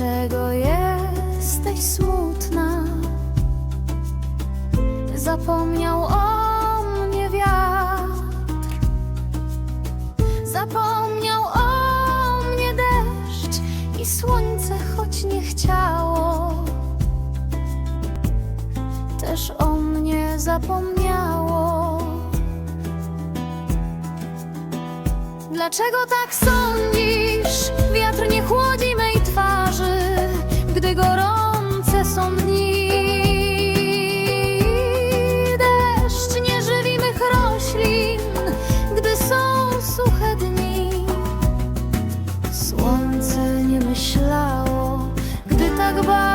Dlaczego jesteś smutna? Zapomniał o mnie wiatr Zapomniał o mnie deszcz I słońce, choć nie chciało Też o mnie zapomniało Dlaczego tak sądzisz? myślało, gdy tak bardzo.